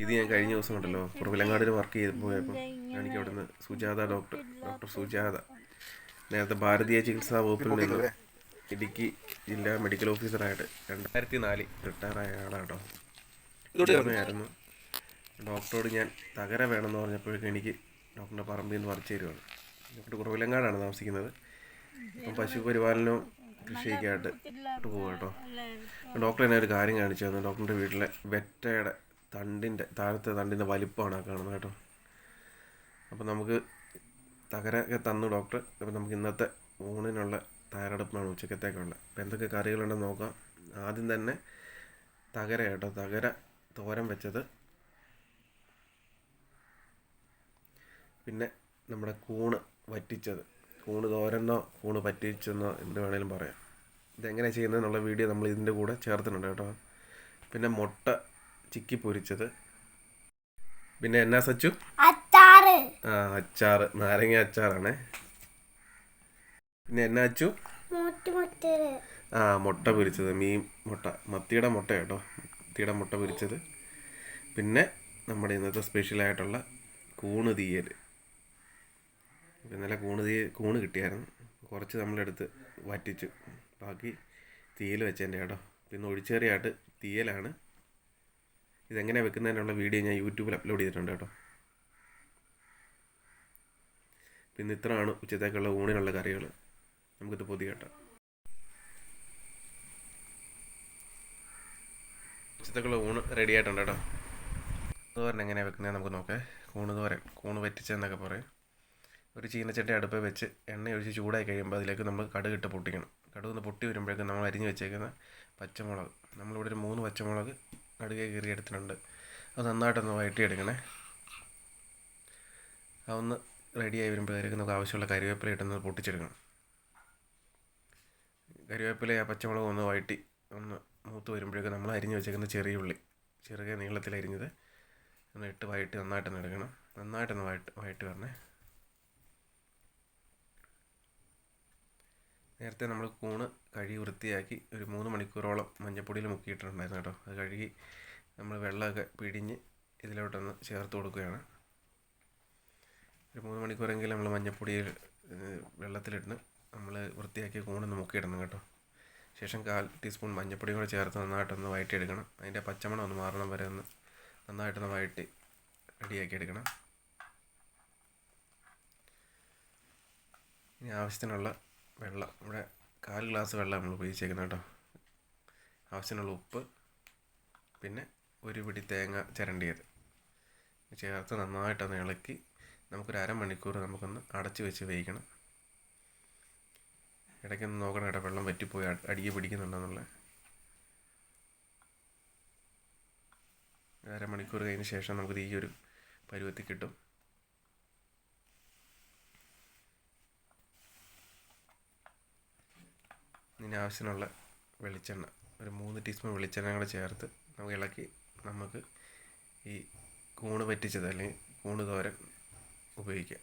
ഇത് ഞാൻ കഴിഞ്ഞ ദിവസം ഉണ്ടല്ലോ പുറവിലങ്ങാടിൽ വർക്ക് ചെയ്ത് പോയപ്പോൾ എനിക്ക് അവിടുന്ന് സുജാത ഡോക്ടർ ഡോക്ടർ സുജാത. നേരത്തെ ഭാരതീയ ചികിത്സാ വകുപ്പിൽ നിന്ന് ഇടുക്കി ജില്ലാ മെഡിക്കൽ ഓഫീസറായിട്ട് രണ്ടായിരത്തി നാലിൽ റിട്ടയർ ആയ ആളാട്ടോ. ആയിരുന്നു. ഡോക്ടറോട് ഞാൻ തകര വേണമെന്ന് പറഞ്ഞപ്പോഴേക്കും എനിക്ക് ഡോക്ടറിന്റെ പറമ്പിൽ നിന്ന് പറിച്ചു തരുവാണ്. ഡോക്ടർ കുറവിലങ്ങാടാണ് താമസിക്കുന്നത്. അപ്പം പശു പരിപാലനവും കൃഷിയൊക്കെ ആയിട്ട് പോകും കേട്ടോ ഡോക്ടർ എന്നെ ഒരു കാര്യം കാണിച്ചു തന്നു. ഡോക്ടറിന്റെ വീട്ടിലെ വെറ്റയുടെ തണ്ടിന്റെ താഴത്തെ തണ്ടിന്റെ വലിപ്പമാണ് ആ കാണുന്നത് കേട്ടോ. അപ്പം നമുക്ക് തകരൊക്കെ തന്നു ഡോക്ടർ. അപ്പം നമുക്ക് ഇന്നത്തെ ഊണിനുള്ള തയ്യാറെടുപ്പാണ് ഉച്ചക്കത്തേക്കുള്ളത്. അപ്പം എന്തൊക്കെ കറികളുണ്ടെന്ന് നോക്കാം. ആദ്യം തന്നെ തകര കേട്ടോ തകര തോരൻ വെച്ചത്. പിന്നെ നമ്മുടെ കൂണ് വറ്റിച്ചത്. കൂണ് തോരനോ കൂണ് പറ്റിച്ചെന്നോ എന്ത് വേണേലും പറയാം. ഇതെങ്ങനെ ചെയ്യുന്നതെന്നുള്ള വീഡിയോ നമ്മൾ ഇതിന്റെ കൂടെ ചേർത്തിട്ടുണ്ട് കേട്ടോ. പിന്നെ മുട്ട ചിക്കി പൊരിച്ചത്. പിന്നെ എന്നാ സച്ചു? അച്ചാറ്. ആ അച്ചാറ്. നാരങ്ങ അച്ചാറാണേ. പിന്നെ എന്നാ അച്ചു? ആ മുട്ട പൊരിച്ചത്. മീൻ മുട്ട. മത്തിയുടെ മുട്ട കേട്ടോ. മത്തിയുടെ മുട്ട പൊരിച്ചത്. പിന്നെ നമ്മുടെ ഇന്നത്തെ സ്പെഷ്യലായിട്ടുള്ള കൂണ് തീയൽ. ഇന്നലെ കൂണ് തീയ കൂണ് കിട്ടിയായിരുന്നു. കുറച്ച് നമ്മളെടുത്ത് വറ്റിച്ചു. ബാക്കി തീയൽ വെച്ചതിന്റെ കേട്ടോ. പിന്നെ ഒഴിച്ചേറിയായിട്ട് തീയലാണ്. ഇതെങ്ങനെയാണ് വെക്കുന്നതിനുള്ള വീഡിയോ ഞാൻ യൂട്യൂബിൽ അപ്ലോഡ് ചെയ്തിട്ടുണ്ട് കേട്ടോ. പിന്നെ ഇത്രയാണ് ഉച്ചത്തേക്കുള്ള ഊണിനുള്ള കറികൾ നമുക്കിത് പൊതി കേട്ടോ ഉച്ചത്തേക്കുള്ള ഊണ് റെഡി ആയിട്ടുണ്ട് കേട്ടോ. തോരൻ എങ്ങനെയാണ് വെക്കുന്നത് നമുക്ക് നോക്കാം. കൂണ് തോരൻ കൂണ് വറ്റിച്ചെന്നൊക്കെ പറയും. ഒരു ചീനച്ചട്ടി അടുപ്പ് വെച്ച് എണ്ണ ഒഴിച്ച് ചൂടായി കഴിയുമ്പോൾ അതിലേക്ക് നമ്മൾ കടുക് ഇട്ട് പൊട്ടിക്കണം. കടുക് ഒന്ന് പൊട്ടി വരുമ്പോഴേക്കും നമ്മൾ അരിഞ്ഞ് വെച്ചേക്കുന്ന പച്ചമുളക്. നമ്മളിവിടെ ഒരു മൂന്ന് പച്ചമുളക് കടുകെ കീറി എടുത്തിട്ടുണ്ട്. അത് നന്നായിട്ടൊന്ന് വഴറ്റിയെടുക്കണേ. അതൊന്ന് റെഡിയായി വരുമ്പോഴേക്കും നമുക്ക് ആവശ്യമുള്ള കരിവേപ്പില ഇട്ടൊന്ന് പൊട്ടിച്ചെടുക്കണം. കരിവേപ്പില ആ പച്ചമുളക് ഒന്ന് വഴറ്റി ഒന്ന് മൂത്ത് വരുമ്പോഴേക്കും നമ്മൾ അരിഞ്ഞ് വെച്ചേക്കുന്ന ചെറിയ ഉള്ളി ചെറിയ നീളത്തിൽ അരിഞ്ഞത് ഒന്ന് ഇട്ട് വഴറ്റി നന്നായിട്ടൊന്ന് എടുക്കണം. നന്നായിട്ടൊന്ന് വഴറ്റി വഴറ്റി വരണേ. നേരത്തെ നമ്മൾ കൂണ് കഴുകി വൃത്തിയാക്കി ഒരു മൂന്ന് മണിക്കൂറോളം മഞ്ഞപ്പൊടിയിൽ മുക്കിയിട്ടുണ്ടായിരുന്നു കേട്ടോ. അത് കഴുകി നമ്മൾ വെള്ളമൊക്കെ പിടിഞ്ഞ് ഇതിലോട്ടൊന്ന് ചേർത്ത് കൊടുക്കുകയാണ്. ഒരു മൂന്ന് മണിക്കൂറെങ്കിലും നമ്മൾ മഞ്ഞപ്പൊടിയിൽ വെള്ളത്തിലിട്ട് നമ്മൾ വൃത്തിയാക്കി കൂണൊന്ന് മുക്കിയിടണം കേട്ടോ. ശേഷം കാൽ ടീസ്പൂൺ മഞ്ഞപ്പൊടി കൂടെ ചേർത്ത് നന്നായിട്ടൊന്ന് വഴറ്റിയെടുക്കണം അതിന്റെ പച്ചമണം ഒന്ന് മാറണം വരെ ഒന്ന് നന്നായിട്ടൊന്ന് വഴറ്റി റെഡിയാക്കി എടുക്കണം. ഇനി ആവശ്യത്തിനുള്ള വെള്ളം. ഇവിടെ കാൽ ഗ്ലാസ് വെള്ളം നമ്മൾ ഉപയോഗിച്ചേക്കുന്നത് കേട്ടോ. ആവശ്യമുള്ള ഉപ്പ് പിന്നെ ഒരു പിടി തേങ്ങ ചിരണ്ടിയത്. ചേർത്ത് നന്നായിട്ടൊന്ന് ഇളക്കി നമുക്കൊരു അരമണിക്കൂർ നമുക്കൊന്ന് അടച്ച് വെച്ച് വേവിക്കണം. ഇടയ്ക്കൊന്ന് നോക്കണം കേട്ടോ വെള്ളം വറ്റിപ്പോയി അടിയെ പിടിക്കുന്നുണ്ടെന്നുള്ള. അരമണിക്കൂർ കഴിഞ്ഞ ശേഷം നമുക്ക് ഈ ഒരു പരുവത്തിൽ കിട്ടും. ഇതിന് ആവശ്യത്തിനുള്ള വെളിച്ചെണ്ണ. ഒരു മൂന്ന് ടീസ്പൂൺ വെളിച്ചെണ്ണ കൂടെ ചേർത്ത് നമുക്ക് ഇളക്കി നമുക്ക് ഈ കൂണ് പറ്റിച്ചത് അല്ലെങ്കിൽ കൂണ് തോരൻ ഉപയോഗിക്കാം.